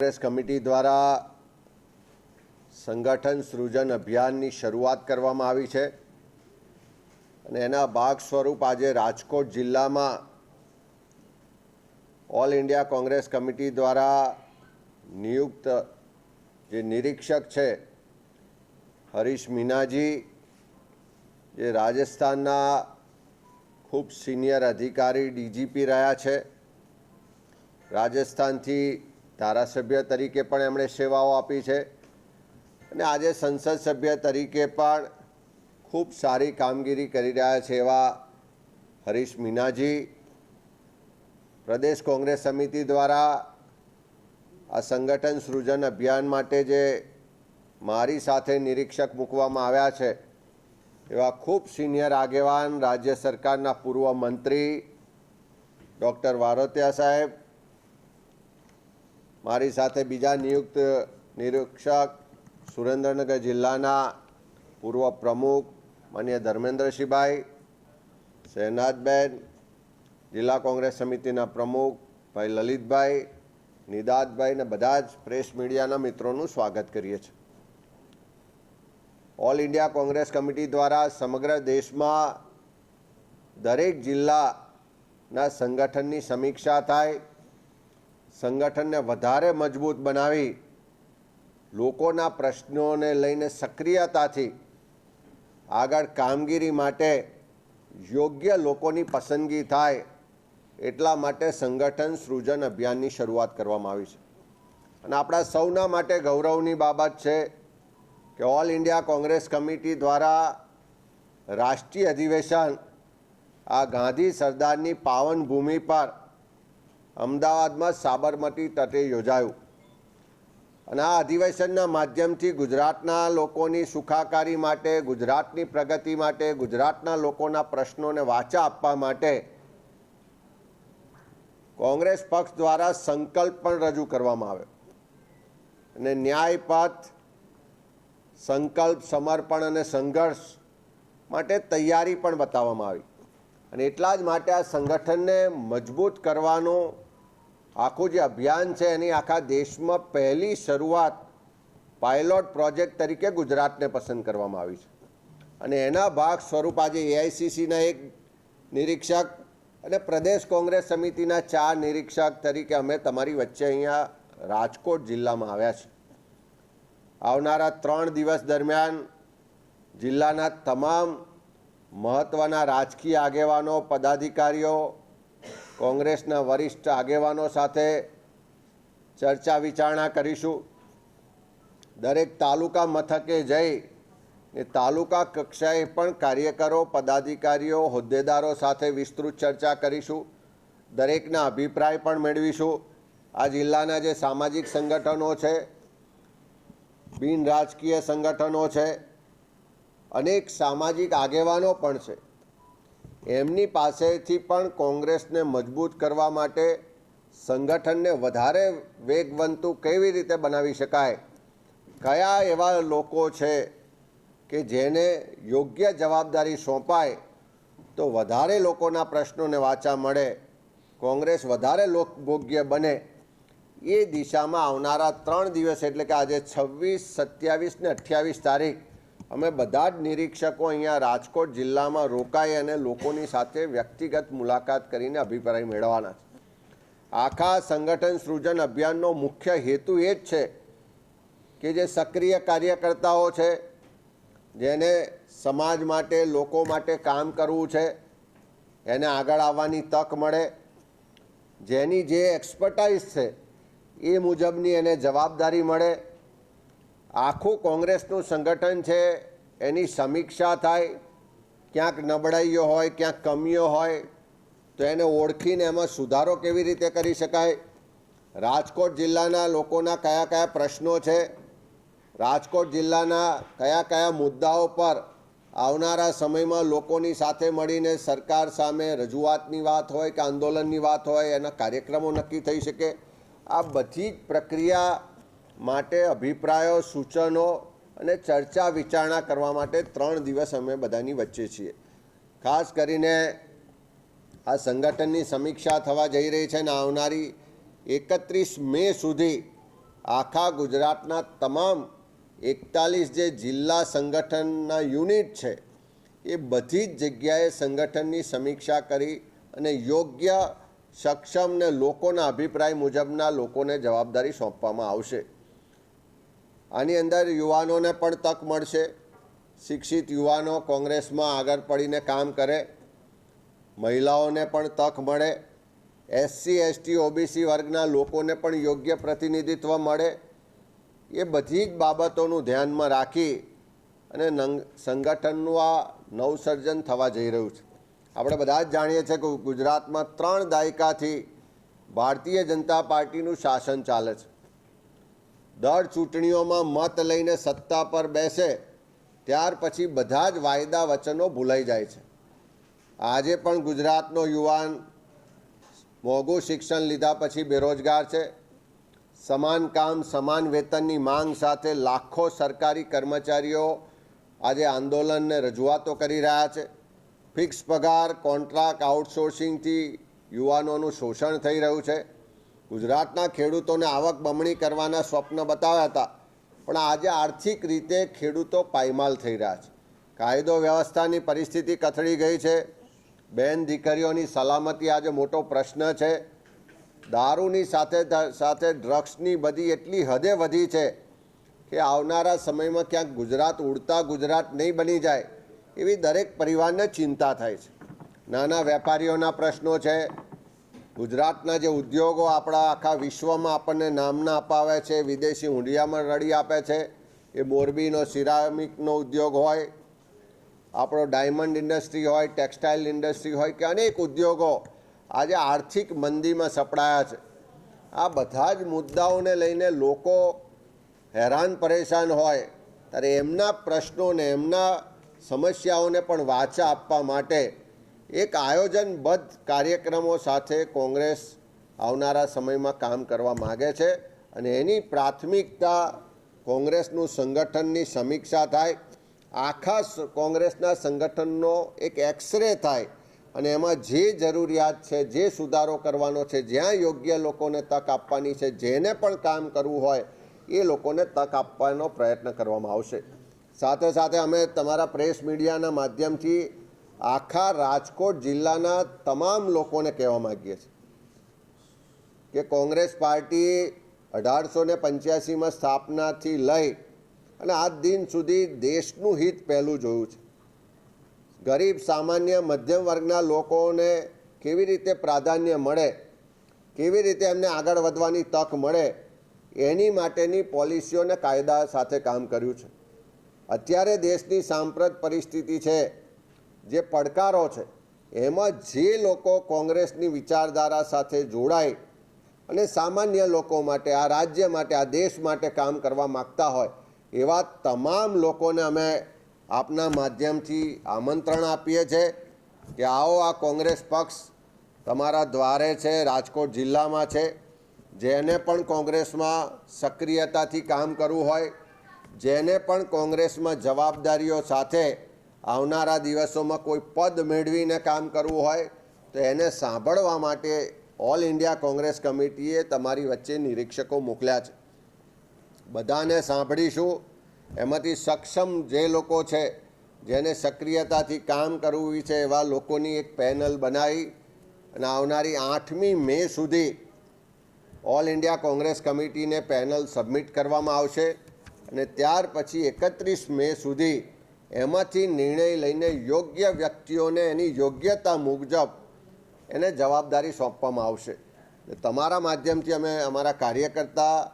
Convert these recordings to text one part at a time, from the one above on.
Congress committee દ્વારા સંગઠન સૃજન અભિયાનની શરૂઆત કરવામાં આવી છે અને એના ભાગ સ્વરૂપ આજે રાજકોટ જિલ્લામાં ઓલ ઇન્ડિયા કોંગ્રેસ કમિટી દ્વારા નિયુક્ત જે નિરીક્ષક છે હરીશ મીનાજી, જે રાજસ્થાનના ખૂબ સિનિયર અધિકારી ડીજીપી રહ્યા છે, રાજસ્થાનથી ધારાસભ્ય તરીકે પણ એમણે સેવાઓ આપી છે. અને આજે સંસદ સભ્ય તરીકે પણ ખૂબ સારી કામગીરી કરી રહ્યા છે એવા હરીશ મીનાજી. પ્રદેશ કોંગ્રેસ સમિતિ દ્વારા આ સંગઠન સૃજન અભિયાન માટે જે મારી સાથે નિરીક્ષક મૂકવામાં આવ્યા છે, એવા ખૂબ સિનિયર આગેવાન રાજ્ય સરકારના પૂર્વ મંત્રી ડૉક્ટર વારોતિયા સાહેબ મારી સાથે બીજા નિયુક્ત નિરીક્ષક સુરેન્દ્રનગર જિલ્લાના પૂર્વ પ્રમુખ માન્ય ધર્મેન્દ્રસિંહભાઈ શહેનાજબેન જિલ્લા કોંગ્રેસ સમિતિના પ્રમુખ ભાઈ લલિતભાઈ નિદાતભાઈ ને બધા જ પ્રેસ મીડિયાના મિત્રોનું સ્વાગત કરીએ છીએ. ઓલ ઇન્ડિયા કોંગ્રેસ કમિટી દ્વારા સમગ્ર દેશમાં દરેક જિલ્લાના સંગઠનની સમીક્ષા થાય સંગઠનને વધારે મજબૂત બનાવી લોકોના પ્રશ્નોને લઈને સક્રિયતાથી આગળ કામગીરી માટે યોગ્ય લોકોની પસંદગી થાય એટલા માટે સંગઠન સૃજન અભિયાનની શરૂઆત કરવામાં આવી છે. અને આપણા સૌના માટે ગૌરવની બાબત છે કે ઓલ ઇન્ડિયા કોંગ્રેસ કમિટી દ્વારા રાષ્ટ્રીય અધિવેશન આ ગાંધી સરદારની પાવન ભૂમિ પર અમદાવાદમાં સાબરમતી તટે યોજાયું. અને આ અધિવેશનના માધ્યમથી ગુજરાતના લોકોની સુખાકારી માટે, ગુજરાતની પ્રગતિ માટે, ગુજરાતના લોકોના પ્રશ્નોને વાચા આપવા માટે કોંગ્રેસ પક્ષ દ્વારા સંકલ્પ પણ રજૂ કરવામાં આવ્યો. અને ન્યાયપથ, સંકલ્પ, સમર્પણ અને સંઘર્ષ માટે તૈયારી પણ બતાવવામાં આવી. અને એટલા જ માટે આ સંગઠનને મજબૂત કરવાનું આખું જે અભિયાન છે એની આખા દેશમાં પહેલી શરૂઆત પાયલોટ પ્રોજેક્ટ તરીકે ગુજરાતને પસંદ કરવામાં આવી છે. અને એના ભાગ સ્વરૂપ આજે એઆઈસીસીના એક નિરીક્ષક અને પ્રદેશ કોંગ્રેસ સમિતિના ચાર નિરીક્ષક તરીકે અમે તમારી વચ્ચે અહીંયા રાજકોટ જિલ્લામાં આવ્યા છીએ. આવનારા ત્રણ દિવસ દરમિયાન જિલ્લાના તમામ મહત્ત્વના રાજકીય આગેવાનો, પદાધિકારીઓ કોંગ્રેસના વરિષ્ઠ આગેવાનો સાથે ચર્ચા વિચારણા કરીશું. દરેક તાલુકા મથકે જઈ એ તાલુકા કક્ષાએ પણ કાર્યકરો, પદાધિકારીઓ, હોદ્દેદારો સાથે વિસ્તૃત ચર્ચા કરીશું. દરેકના અભિપ્રાય પણ મેળવીશું. આ જિલ્લાના જે સામાજિક સંગઠનો છે, બિન રાજકીય સંગઠનો છે, અનેક સામાજિક આગેવાનો પણ છે. એમની પાસેથી પણ કોંગ્રેસને મજબૂત કરવા માટે સંગઠનને વધારે વેગવંતું કેવી રીતે બનાવી શકાય? કયા એવા લોકો છે કે જેને યોગ્ય જવાબદારી સોંપાય તો વધારે લોકોના પ્રશ્નોને વાચા મળે, કોંગ્રેસ વધારે લોકભોગ્ય બને? એ દિશામાં આવનારા ત્રણ દિવસ, એટલે કે આજે છવ્વીસ, સત્યાવીસ ને અઠ્યાવીસ તારીખ અમે બધા જ નિરીક્ષકો અહીંયા રાજકોટ જિલ્લામાં રોકાઈ અને લોકોની સાથે વ્યક્તિગત મુલાકાત કરીને અભિપ્રાય મેળવવાના છે. આખા સંગઠન સૃજન અભિયાનનો મુખ્ય હેતુ એ જ છે કે જે સક્રિય કાર્યકર્તાઓ છે, જેને સમાજ માટે, લોકો માટે કામ કરવું છે, એને આગળ આવવાની તક મળે, જેની જે એક્સપર્ટાઇઝ છે એ મુજબની એને જવાબદારી મળે આખું કોંગ્રેસનું સંગઠન છે, એની સમીક્ષા થાય, ક્યાંક નબળાઈઓ હોય, ક્યાંક કમીઓ હોય, તો એને ઓળખીને એમાં સુધારો કેવી રીતે કરી શકાય? રાજકોટ જિલ્લાના લોકોના કયા કયા પ્રશ્નો છે? રાજકોટ જિલ્લાના કયા કયા મુદ્દાઓ પર આવનારા સમયમાં લોકોની સાથે મળીને સરકાર સામે રજૂઆતની વાત હોય કે આંદોલનની વાત હોય, એના કાર્યક્રમો નક્કી થઈ શકે? આ બધી જ પ્રક્રિયા માટે અભિપ્રાયો, સૂચનો અને ચર્ચા વિચારણા કરવા માટે ત્રણ દિવસ અમે બધાની વચ્ચે છીએ. ખાસ કરીને આ સંગઠનની સમીક્ષા થવા જઈ રહી છે અને આવનારી એકત્રીસ મે સુધી આખા ગુજરાતના તમામ એકતાલીસ જે જિલ્લા સંગઠનના યુનિટ છે, એ બધી જ જગ્યાએ સંગઠનની સમીક્ષા કરી અને યોગ્ય સક્ષમ ને લોકોના અભિપ્રાય મુજબના લોકોને જવાબદારી સોંપવામાં આવશે. આની અંદર યુવાનોને પણ તક મળશે. શિક્ષિત યુવાનો કોંગ્રેસમાં આગળ પડીને કામ કરે. મહિલાઓને પણ તક મળે. એસસી એસટી ઓબીસી વર્ગના લોકોને પણ યોગ્ય પ્રતિનિધિત્વ મળે. એ બધી જ બાબતોનું ધ્યાનમાં રાખી અને સંગઠનનું આ નવસર્જન થવા જઈ રહ્યું છે. આપણે બધા જ જાણીએ છીએ કે ગુજરાતમાં ત્રણ દાયકાથી ભારતીય જનતા પાર્ટીનું શાસન ચાલે છે. દર ચૂંટણીઓમાં મત લઈને સત્તા પર બેસે, ત્યાર પછી બધા જ વાયદા વચનો ભૂલાઈ જાય છે. આજે પણ ગુજરાતનો યુવાન મોંઘું શિક્ષણ લીધા પછી બેરોજગાર છે. સમાન કામ, સમાન વેતનની માંગ સાથે લાખો સરકારી કર્મચારીઓ આજે આંદોલનને રજૂઆતો કરી રહ્યા છે. ફિક્સ પગાર, કોન્ટ્રાક્ટ આઉટસોર્સિંગથી યુવાનોનું શોષણ થઈ રહ્યું છે. ગુજરાતના ખેડૂતોને આવક બમણી કરવાના સ્વપ્ન બતાવ્યા હતા. પણ આજે આર્થિક રીતે ખેડૂતો પાયમાલ થઈ રહ્યા છે. કાયદો વ્યવસ્થાની પરિસ્થિતિ કથળી ગઈ છે. બેન દીકરીઓની સલામતી આજે મોટો પ્રશ્ન છે. દારૂની સાથે સાથે ડ્રગ્સની બધી એટલી હદે વધી છે કે આવનારા સમયમાં ક્યાંક ગુજરાત ઉડતા ગુજરાત નહીં બની જાય એવી દરેક પરિવારને ચિંતા થાય છે. નાના વેપારીઓના પ્રશ્નો છે. ગુજરાતના જે ઉદ્યોગો આપણા આખા વિશ્વમાં આપણને નામના અપાવે છે, વિદેશી હુંડિયામાં રડી આપે છે, એ મોરબીનો સિરામિકનો ઉદ્યોગ હોય, આપણો ડાયમંડ ઇન્ડસ્ટ્રી હોય, ટેક્સટાઇલ ઇન્ડસ્ટ્રી હોય કે અનેક ઉદ્યોગો આજે આર્થિક મંદીમાં સપડાયા છે. આ બધા જ મુદ્દાઓને લઈને લોકો હેરાન પરેશાન હોય, ત્યારે એમના પ્રશ્નોને, એમના સમસ્યાઓને પણ વાચા આપવા માટે એક આયોજનબદ્ધ કાર્યક્રમો સાથે કોંગ્રેસ આવનારા સમયમાં કામ કરવા માગે છે અને એની પ્રાથમિકતા કોંગ્રેસનું સંગઠનની સમીક્ષા થાય. આખા કોંગ્રેસના સંગઠનનો એક એક્સરે થાય અને એમાં જે જરૂરિયાત છે, જે સુધારો કરવાનો છે, જ્યાં યોગ્ય લોકોને તક આપવાની છે, જેને પણ કામ કરવું હોય, એ લોકોને તક આપવાનો પ્રયત્ન કરવામાં આવશે. સાથે સાથે અમે તમારા પ્રેસ મીડિયાના માધ્યમથી આખા રાજકોટ જિલ્લાના તમામ લોકોને કહેવા માગીએ છીએ કે કોંગ્રેસ પાર્ટી અઢારસો ને પંચ્યાસીમાં સ્થાપનાથી લઈ અને આજ દિન સુધી દેશનું હિત પહેલું જોયું છે. ગરીબ, સામાન્ય, મધ્યમ વર્ગના લોકોને કેવી રીતે પ્રાધાન્ય મળે, કેવી રીતે એમને આગળ વધવાની તક મળે, એની માટેની પોલિસીઓને કાયદા સાથે કામ કર્યું છે. અત્યારે દેશની સાંપ્રત પરિસ્થિતિ છે જે પડકારો છે, એમાં જે લોકો કોંગ્રેસની વિચારધારા સાથે જોડાય અને સામાન્ય લોકો માટે, આ રાજ્ય માટે, આ દેશ માટે કામ કરવા માગતા હોય, એવા તમામ લોકોને અમે આપના માધ્યમથી આમંત્રણ આપીએ છીએ કે આવો આ કોંગ્રેસ પક્ષ તમારા દ્વારે છે, રાજકોટ જિલ્લામાં છે, જેને પણ કોંગ્રેસમાં સક્રિયતાથી કામ કરવું હોય, જેને પણ કોંગ્રેસમાં જવાબદારીઓ સાથે આવનારા દિવસોમાં કોઈ પદ મેળવીને કામ કરવું હોય, તો એને સાંભળવા માટે ઓલ ઇન્ડિયા કોંગ્રેસ કમિટીએ તમારી વચ્ચે નિરીક્ષકો મોકલ્યા છે. બધાને સાંભળીશું. એમાંથી સક્ષમ જે લોકો છે, જેને સક્રિયતાથી કામ કરવું છે એવા લોકોની એક પેનલ બનાવી અને આવનારી આઠમી મે સુધી ઓલ ઇન્ડિયા કોંગ્રેસ કમિટીને પેનલ સબમિટ કરવામાં આવશે અને ત્યાર પછી એકત્રીસ મે સુધી એમાંથી નિર્ણય લઈને યોગ્ય વ્યક્તિઓને એની યોગ્યતા મુજબ એને જવાબદારી સોંપવામાં આવશે. તમારા માધ્યમથી અમે અમારા કાર્યકર્તા,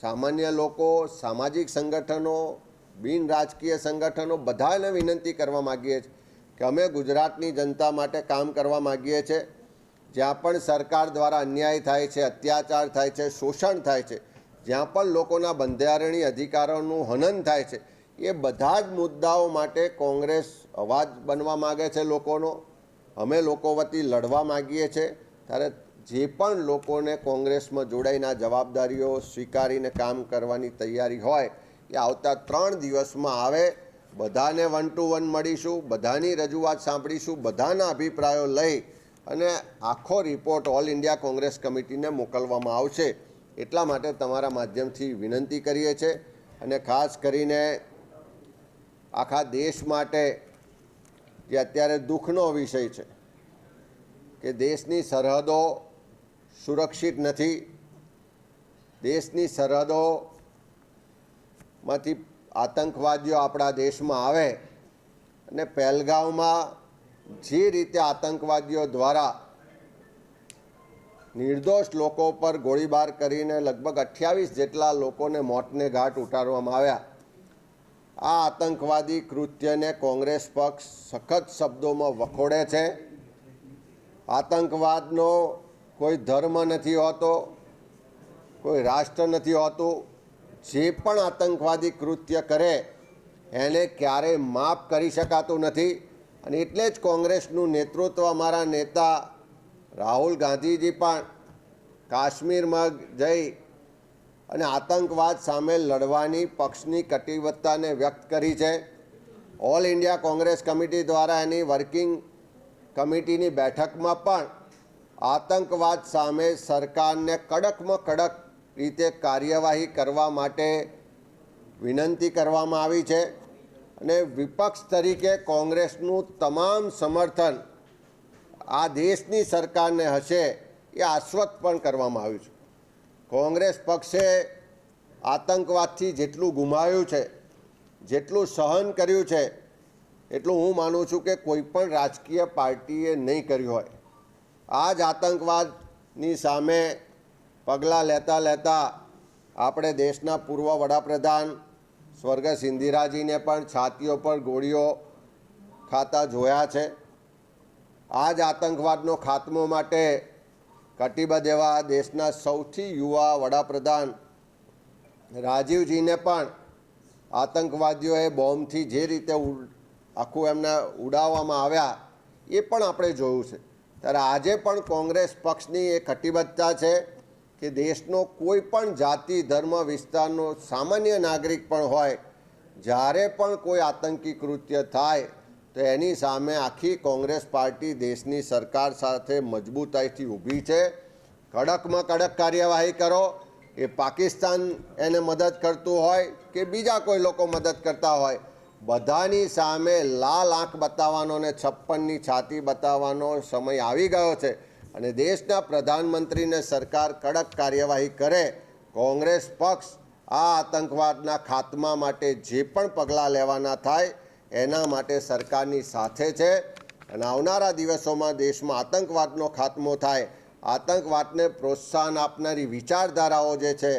સામાન્ય લોકો, સામાજિક સંગઠનો, બિન રાજકીય સંગઠનો બધાને વિનંતી કરવા માગીએ છીએ કે અમે ગુજરાતની જનતા માટે કામ કરવા માગીએ છીએ. જ્યાં પણ સરકાર દ્વારા અન્યાય થાય છે, અત્યાચાર થાય છે, શોષણ થાય છે, જ્યાં પણ લોકોના બંધારણીય અધિકારોનું હનન થાય છે એ બધા જ મુદ્દાઓ માટે કોંગ્રેસ અવાજ બનવા માગે છે લોકોનો. અમે લોકો વતી લડવા માગીએ છીએ ત્યારે જે પણ લોકોને કોંગ્રેસમાં જોડાઈને જવાબદારીઓ સ્વીકારીને કામ કરવાની તૈયારી હોય, એ આવતા ત્રણ દિવસમાં આવે. બધાને વન ટુ વન મળીશું, બધાની રજૂઆત સાંભળીશું, બધાના અભિપ્રાયો લઈ અને આખો રિપોર્ટ ઓલ ઇન્ડિયા કોંગ્રેસ કમિટીને મોકલવામાં આવશે. એટલા માટે તમારા માધ્યમથી વિનંતી કરીએ છીએ અને ખાસ કરીને આખા દેશ માટે જે અત્યારે દુઃખનો વિષય છે કે દેશની સરહદો સુરક્ષિત નથી. દેશની સરહદોમાંથી આતંકવાદીઓ આપણા દેશમાં આવે અને પહેલગાંવમાં જે રીતે આતંકવાદીઓ દ્વારા નિર્દોષ લોકો પર ગોળીબાર કરીને લગભગ અઠ્યાવીસ જેટલા લોકોને મોતને ઘાટ ઉતારવામાં આવ્યા આ આતંકવાદી કૃત્યને કોંગ્રેસ પક્ષ સખત શબ્દોમાં વખોડે છે. આતંકવાદનો કોઈ ધર્મ નથી હોતો, કોઈ રાષ્ટ્ર નથી હોતું. જે પણ આતંકવાદી કૃત્ય કરે, એને ક્યારેય માફ કરી શકાતું નથી. અને એટલે જ કોંગ્રેસનું નેતૃત્વ અમારા નેતા રાહુલ ગાંધીજી પણ કાશ્મીરમાં જઈ અને આતંકવાદ સામે લડવાની પક્ષની કટિબદ્ધતાને વ્યક્ત કરી છે. ઓલ ઇન્ડિયા કોંગ્રેસ કમિટી દ્વારા એની વર્કિંગ કમિટીની બેઠકમાં પણ આતંકવાદ સામે સરકારને કડકમાં કડક રીતે કાર્યવાહી કરવા માટે વિનંતી કરવામાં આવી છે અને વિપક્ષ તરીકે કોંગ્રેસનું તમામ સમર્થન આ દેશની સરકારને હશે એ આશ્વત પણ કરવામાં આવ્યું છે. કોંગ્રેસ પક્ષે આતંકવાદથી જેટલું ગુમાવ્યું છે, જેટલું સહન કર્યું છે, એટલું હું માનું છું કે કોઈ પણ રાજકીય પાર્ટીએ નહીં કર્યું હોય. આ જ આતંકવાદની સામે પગલાં લેતા લેતા આપણે દેશના પૂર્વ વડાપ્રધાન સ્વર્ગસ્થ ઇન્દિરાજીને પણ છાતીઓ પર ગોળીઓ ખાતા જોયા છે. આ જ આતંકવાદનો ખાત્મો માટે કટિબદ્ધ એવા દેશના સૌથી યુવા વડાપ્રધાન રાજીવજીને પણ આતંકવાદીઓએ બોમ્બથી જે રીતે આખું એમને ઉડાવવામાં આવ્યા, એ પણ આપણે જોયું છે. ત્યારે આજે પણ કોંગ્રેસ પક્ષની એ કટિબદ્ધતા છે કે દેશનો કોઈ પણ જાતિ, ધર્મ, વિસ્તારનો સામાન્ય નાગરિક પણ હોય, જ્યારે પણ કોઈ આતંકી કૃત્ય થાય તો એની સામે આખી કોંગ્રેસ પાર્ટી દેશની સરકાર સાથે મજબૂતાઈથી ઊભી છે. કડકમાં કડક કાર્યવાહી કરો. એ પાકિસ્તાન એને મદદ કરતું હોય કે બીજા કોઈ લોકો મદદ કરતા હોય, બધાની સામે લાલ આંખ બતાવવાનો ને છપ્પનની છાતી બતાવવાનો સમય આવી ગયો છે અને દેશના પ્રધાનમંત્રીને સરકાર કડક કાર્યવાહી કરે, કોંગ્રેસ પક્ષ આ આતંકવાદના ખાત્મા માટે જે પણ પગલાં લેવાના થાય એના માટે સરકારની સાથે છે. અને આવનારા દિવસોમાં દેશમાં આતંકવાદનો ખાત્મો થાય. આતંકવાદને પ્રોત્સાહન આપનારી વિચારધારાઓ જે છે,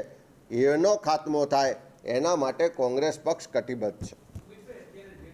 એનો ખાત્મો થાય. એના માટે કોંગ્રેસ પક્ષ કટિબદ્ધ છે.